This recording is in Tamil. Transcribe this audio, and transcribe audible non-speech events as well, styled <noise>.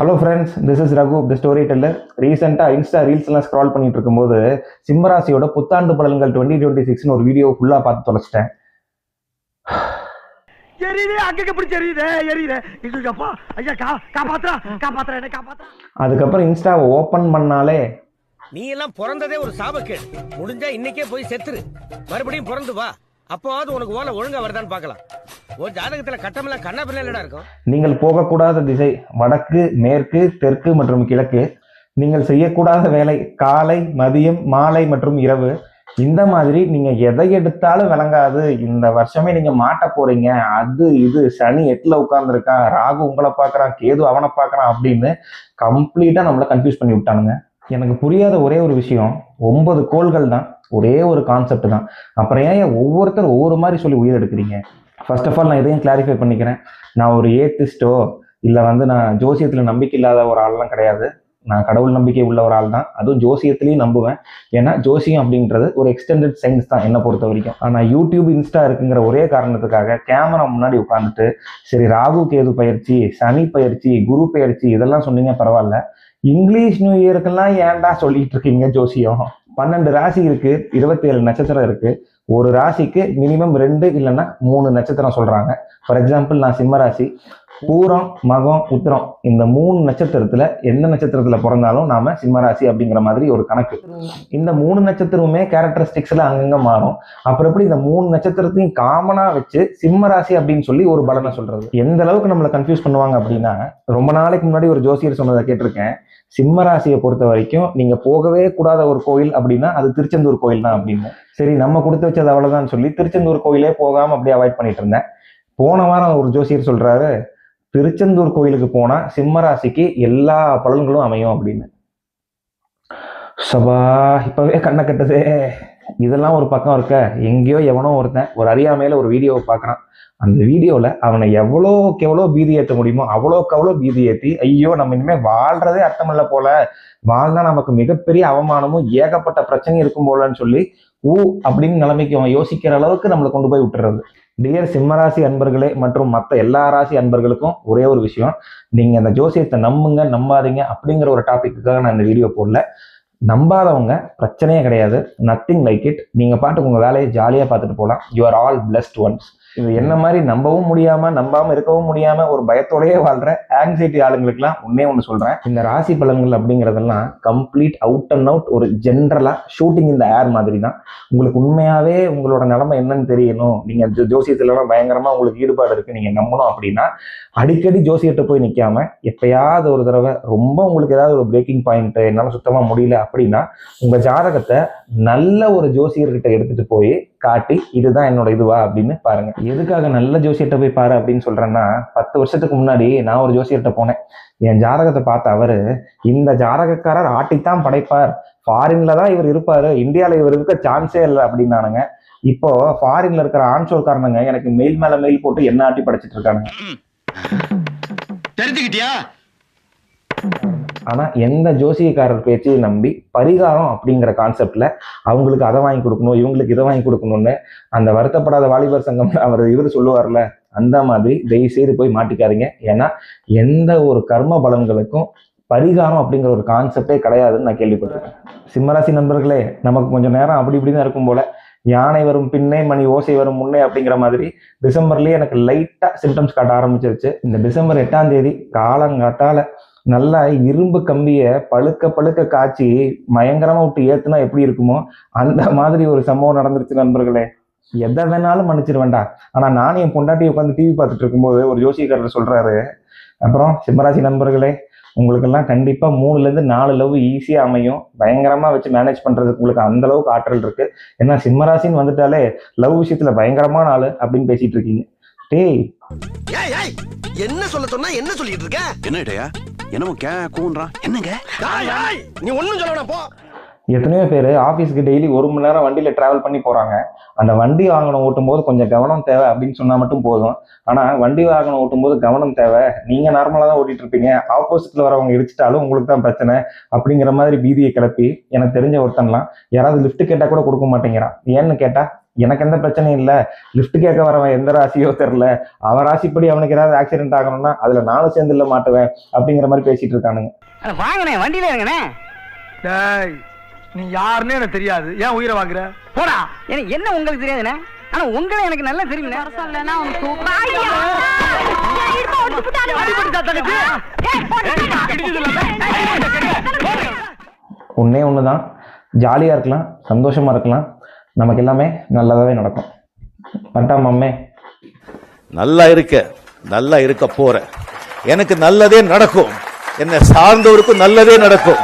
Hello friends this is Raghu the story teller ரீசெண்டாக இன்ஸ்டா ரீல்ஸ் எல்லாம் ஸ்க்ரால் பண்ணிட்டு இருக்கும்போது சிம்மராசியோட புத்தாண்டு பலன்கள் டுவெண்ட்டி டுவெண்ட்டி சிக்ஸ்னு ஒரு வீடியோ ஃபுல்லாக பார்த்து தொலைச்சிட்டேன். எரியுதே அங்கங்க பிடிச்சி எரியுதே அப்பா ஐயா கா காப்பாத்துறா காப்பாத்துறா என்ன காப்பாத்துறா. அதுக்கப்புறம் இன்ஸ்டாவை ஓப்பன் பண்ணாலே நீ எல்லாம் பிறந்ததே ஒரு சாபக்கேடு. முடிஞ்சா இன்னைக்கே போய் செத்துரு. மறுபடியும் பிறந்து வா. அப்போவாவது உனக்கு ஓலை ஒழுங்கா வருதான்னு பார்க்கலாம். ஒரு ஜாதகத்துல கட்டமெல்லாம் கண்ணா இருக்கும்? நீங்கள் போகக்கூடாத திசை வடக்கு மேற்கு தெற்கு மற்றும் கிழக்கு. நீங்கள் செய்யக்கூடாத வேலை காலை மதியம் மாலை மற்றும் இரவு. இந்த மாதிரி நீங்க எதை எடுத்தாலும் விளங்காது. இந்த வருஷமே நீங்க மாட்ட போறீங்க. அது இது சனி எட்டுல உட்கார்ந்துருக்கான். ராகு உங்களை பாக்குறான் கேது அவனை பாக்குறான் அப்படின்னு கம்ப்ளீட்டா நம்மள கன்ஃபியூஸ் பண்ணி விட்டானுங்க. எனக்கு புரியாத ஒரே ஒரு விஷயம் ஒன்பது கோள்கள் தான் ஒரே ஒரு கான்செப்ட் தான். அப்புறம் ஏன் ஒவ்வொருத்தர் ஒவ்வொரு மாதிரி சொல்லி உயிர் எடுக்கிறீங்க? ஃபர்ஸ்ட் ஆஃப் ஆல் நான் இதையும் கிளாரிஃபை பண்ணிக்கிறேன். நான் ஒரு ஏத்திஸ்டோ இல்லை வந்து நான் ஜோசியத்தில் நம்பிக்கை இல்லாத ஒரு ஆள்லாம் கிடையாது. நான் கடவுள் நம்பிக்கை உள்ள ஒரு ஆள் தான் அதுவும் ஜோசியத்திலையும் நம்புவேன். ஏன்னா ஜோசியம் அப்படின்றது ஒரு எக்ஸ்டெண்டட் சயின்ஸ் தான் என்னை பொறுத்த வரைக்கும். ஆனால் யூடியூப் இன்ஸ்டா இருக்குங்கிற ஒரே காரணத்துக்காக கேமரா முன்னாடி உட்காந்துட்டு சரி ராகு கேது பயிற்சி சனி பயிற்சி குரு பயிற்சி இதெல்லாம் சொன்னீங்க பரவாயில்ல. இங்கிலீஷ் நியூ இயருக்கெல்லாம் ஏன்டா சொல்லிட்டு இருக்கீங்க ஜோசியம்? பன்னெண்டு ராசி இருக்கு இருபத்தி ஏழு நட்சத்திரம் இருக்கு. ஒரு ராசிக்கு மினிமம் ரெண்டு இல்லைன்னா மூணு நட்சத்திரம் சொல்றாங்க. ஃபார் எக்ஸாம்பிள் நான் சிம்ம ராசி. பூரம் மகம் உத்திரம் இந்த மூணு நட்சத்திரத்துல எந்த நட்சத்திரத்துல பிறந்தாலும் நாம சிம்மராசி அப்படிங்கிற மாதிரி ஒரு கணக்கு. இந்த மூணு நட்சத்திரமுமே கேரக்டரிஸ்டிக்ஸ்ல அங்கங்க மாறும். அப்புறம் எப்படி இந்த மூணு நட்சத்திரத்தையும் காமனா வச்சு சிம்மராசி அப்படின்னு சொல்லி ஒரு பலனை சொல்றது. எந்த அளவுக்கு நம்மளை கன்ஃபியூஸ் பண்ணுவாங்க அப்படின்னா ரொம்ப நாளைக்கு முன்னாடி ஒரு ஜோசியர் சொன்னதை கேட்டிருக்கேன். சிம்ம ராசியை பொறுத்த வரைக்கும் நீங்க போகவே கூடாத ஒரு கோயில் அப்படின்னா அது திருச்செந்தூர் கோயில் தான் அப்படின்னு சரி நம்ம கொடுத்து வச்சது அவ்வளவுதான் சொல்லி திருச்செந்தூர் கோயிலே போகாம அப்படியே அவாய்ட் பண்ணிட்டு இருந்தேன். போன வாரம் ஒரு ஜோசியர் சொல்றாரு திருச்செந்தூர் கோயிலுக்கு போனா சிம்மராசிக்கு எல்லா பலன்களும் அமையும் அப்படின்னு. சபா இப்பவே கண்ணை கட்டுதே. இதெல்லாம் ஒரு பக்கம் இருக்க. எங்கேயோ எவனோ ஒருத்தன் ஒரு அறியாமையில ஒரு வீடியோவை பார்க்குறான். அந்த வீடியோவில் அவனை எவ்வளோக்கு எவ்வளோ பீதி ஏற்ற முடியுமோ அவ்வளோக்கு அவ்வளோ பீதி ஏற்றி ஐயோ நம்ம இனிமேல் வாழ்றதே அர்த்தமில்ல போல. வாழ்ந்தா நமக்கு மிகப்பெரிய அவமானமும் ஏகப்பட்ட பிரச்சனையும் இருக்கும் போலன்னு சொல்லி ஊ அப்படின்னு நிலைமைக்கு அவன் யோசிக்கிற அளவுக்கு நம்மளை கொண்டு போய் விட்டுறது. டியர் சிம்மராசி அன்பர்களே மற்றும் மற்ற எல்லா ராசி அன்பர்களுக்கும் ஒரே ஒரு விஷயம். நீங்க அந்த ஜோசியத்தை நம்புங்க நம்பாதீங்க அப்படிங்கிற ஒரு டாபிக்குக்காக நான் இந்த வீடியோ போடல. நம்பாதவங்க பிரச்சனையே கிடையாது. நத்திங் லைக் இட் நீங்க பாட்டுக்கு உங்க வேலையை ஜாலியா பார்த்துட்டு போகலாம். You are all blessed ones இது என்ன மாதிரி நம்பவும் முடியாம நம்பாம இருக்கவும் முடியாம ஒரு பயத்தோடயே வாழ்ற ஆங்ஸைட்டி ஆளுங்களுக்குலாம் ஒன்னே ஒன்று சொல்றேன். இந்த ராசி பலன்கள் அப்படிங்கிறதெல்லாம் கம்ப்ளீட் அவுட் அண்ட் அவுட் ஒரு ஜென்ரலா ஷூட்டிங் இந்த ஏர் மாதிரி தான் உங்களுக்கு உண்மையாவே உங்களோட நிலைமை என்னன்னு தெரியணும். நீங்க ஜோசியத்துலலாம் பயங்கரமா உங்களுக்கு ஈடுபாடு இருக்கு நீங்க நம்பணும் அப்படின்னா அடிக்கடி ஜோசியத்தை போய் நிக்காம எப்பயாவது ஒரு தடவை ரொம்ப உங்களுக்கு ஏதாவது ஒரு பிரேக்கிங் பாயிண்ட் என்னால சுத்தமா முடியல அப்படின்னா உங்க ஜாதகத்தை நல்ல ஒரு ஜோசியர்கிட்ட எடுத்துட்டு போய் காட்டி இதுதான் என்னோட இதுவா அப்படின்னு பாருங்க. எதுக்காக நல்ல ஜோசியர்கிட்ட போய் பாரு அப்படின்னு சொல்றேன்னா பத்து வருஷத்துக்கு முன்னாடி நான் ஒரு ஜோசியர்கிட்ட போனேன். என் ஜாதகத்தை பார்த்த அவரு இந்த ஜாதகக்காரர் ஆட்டித்தான் படைப்பார். ஃபாரின்ல தான் இவர் இருப்பாரு. இந்தியாவில் இவர் இருக்க சான்ஸே இல்லை அப்படின்னானுங்க. இப்போ ஃபாரின்ல இருக்கிற ஆன்சோர்காரனுங்க எனக்கு மெயில் மேல மெயில் போட்டு என்ன ஆட்டி படைச்சிட்டு இருக்கானுங்க. தெரிஞ்சுக்கிட்டியா? ஆனால் எந்த ஜோசியக்காரர் பேச்சையும் நம்பி பரிகாரம் அப்படிங்கிற கான்செப்டில் அவங்களுக்கு அதை வாங்கி கொடுக்கணும் இவங்களுக்கு இதை வாங்கி கொடுக்கணும்னு அந்த வருத்தப்படாத வாலிபர் சங்கம் <laughs> அவர் இவர் சொல்லுவார்ல அந்த மாதிரி தயவு செய்து போய் மாட்டிக்காதீங்க. ஏன்னா எந்த ஒரு கர்ம பலன்களுக்கும் பரிகாரம் அப்படிங்கிற ஒரு கான்செப்டே கிடையாதுன்னு நான் கேள்விப்பட்டிருக்கேன். சிம்மராசி நண்பர்களே நமக்கு கொஞ்சம் நேரம் அப்படி இப்படி தான் இருக்கும் போல. யானை வரும் பின்னே மணி ஓசை வரும் முன்னே அப்படிங்கிற மாதிரி டிசம்பர்லேயே எனக்கு லைட்டாக சிம்டம்ஸ் காட்ட ஆரம்பிச்சிருச்சு. இந்த டிசம்பர் எட்டாம் தேதி காலங்காட்டால நல்லா இரும்பு கம்பியை பழுக்க பழுக்க காய்ச்சி பயங்கரமாக விட்டு ஏற்றுனா எப்படி இருக்குமோ அந்த மாதிரி ஒரு சம்பவம் நடந்துருச்சு நண்பர்களே. எதை வேணாலும் மன்னிச்சிருவேண்டா வேண்டாம் நானும் என் பொண்டாட்டி உட்காந்து டிவி பார்த்துட்டு இருக்கும்போது ஒரு ஜோசியக்காரர் சொல்கிறாரு அப்புறம் சிம்மராசி நண்பர்களே உங்களுக்கெல்லாம் கண்டிப்பா மூணுல இருந்து நாலு லவ் ஈஸியா அமையும். பயங்கரமா வச்சு மேனேஜ் பண்றதுக்கு உங்களுக்கு அந்த அளவுக்கு ஆற்றல் இருக்கு. ஏன்னா சிம்மராசின்னு வந்துட்டாலே லவ் விஷயத்துல பயங்கரமான ஆளு அப்படின்னு பேசிட்டு இருக்கீங்க. டேய். ஏய் ஏய் என்ன சொல்ல சொன்னா என்ன சொல்லிட்டு இருக்க? என்ன என்னமோ கே கூன்றான் என்னங்க நீ ஒண்ணும் சொல்ல வேணாம் போ. எத்தனையோ பேர் ஆஃபீஸ்க்கு டெய்லி ஒரு மணி நேரம் வண்டியில் ட்ராவல் பண்ணி போகிறாங்க அந்த வண்டி வாகனம் ஓட்டும் போது கொஞ்சம் கவனம் தேவை அப்படின்னு சொன்னால் மட்டும் போதும். ஆனால் வண்டி வாகனம் ஓட்டும் போது கவனம் தேவை. நீங்கள் நார்மலாக தான் ஓட்டிட்டு இருப்பீங்க. ஆப்போசிட்டில் வரவங்க இடிச்சிட்டாலும் உங்களுக்கு தான் பிரச்சனை அப்படிங்கிற மாதிரி பீதியை கிளப்பி எனக்கு தெரிஞ்ச ஒருத்தன்லாம் யாராவது லிஃப்ட் கேட்டால் கூட கொடுக்க மாட்டேங்கிறான். ஏன்னு கேட்டால் எனக்கு எந்த பிரச்சனையும் இல்லை. லிஃப்ட் கேட்க வரவன் எந்த ராசியோ தெரில அவன் ராசிப்படி அவனுக்கு ஏதாவது ஆக்சிடென்ட் ஆகணும்னா அதுல நானும் சேர்ந்து இல்ல மாட்டுவேன். அப்படிங்கிற மாதிரி பேசிட்டு இருக்கானுங்க. வாங்கண்ணே வண்டியில இருங்கண்ணே. டேய் நீ யாருன்னு எனக்கு தெரியாது. ஏன் உயிரை வாங்குற? போடா. எனக்கு என்ன உங்களுக்கு தெரியாதுண்ணே ஆனா உங்களை எனக்கு நல்லா தங்கச்சி? ஒன்னே ஒன்று தான் ஜாலியாக இருக்கலாம் சந்தோஷமா இருக்கலாம். நமக்கு எல்லாமே நல்லதாவே நடக்கும். பட்டாம் அம்மே நல்லா இருக்க நல்லா இருக்க போற. எனக்கு நல்லதே நடக்கும். என்னை சார்ந்தவருக்கும் நல்லதே நடக்கும்.